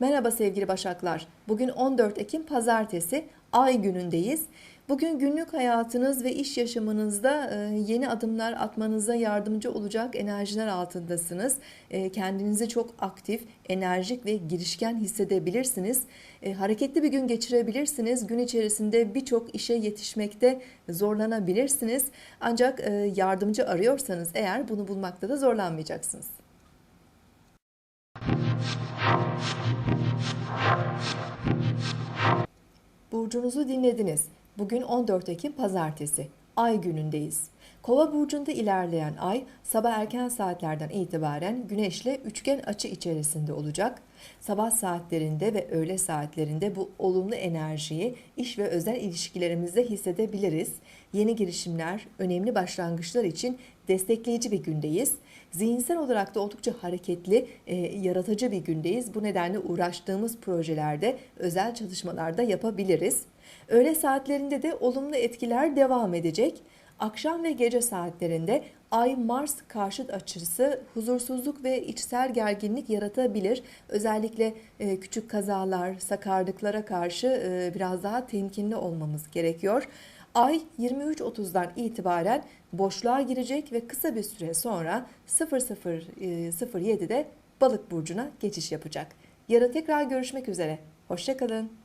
Merhaba sevgili Başaklar. Bugün 14 Ekim Pazartesi, Ay günündeyiz. Bugün günlük hayatınız ve iş yaşamınızda e, yeni adımlar atmanıza yardımcı olacak enerjiler altındasınız. E, kendinizi çok aktif, enerjik ve girişken hissedebilirsiniz. E, hareketli bir gün geçirebilirsiniz. Gün içerisinde birçok işe yetişmekte zorlanabilirsiniz. Ancak yardımcı arıyorsanız eğer bunu bulmakta da zorlanmayacaksınız. Burcunuzu dinlediniz. Bugün 14 Ekim Pazartesi. Ay günündeyiz. Kova burcunda ilerleyen ay sabah erken saatlerden itibaren güneşle üçgen açı içerisinde olacak. Sabah saatlerinde ve öğle saatlerinde bu olumlu enerjiyi iş ve özel ilişkilerimizde hissedebiliriz. Yeni girişimler, önemli başlangıçlar için destekleyici bir gündeyiz. Zihinsel olarak da oldukça hareketli, e, yaratıcı bir gündeyiz. Bu nedenle uğraştığımız projelerde, özel çalışmalarda yapabiliriz. Öğle saatlerinde de olumlu etkiler devam edecek. Akşam ve gece saatlerinde Ay Mars karşıt açısı huzursuzluk ve içsel gerginlik yaratabilir. Özellikle e, küçük kazalar, sakarlıklara karşı e, biraz daha temkinli olmamız gerekiyor. Ay 23.30'dan itibaren boşluğa girecek ve kısa bir süre sonra 00.07'de Balık burcuna geçiş yapacak. Yarın tekrar görüşmek üzere. Hoşçakalın.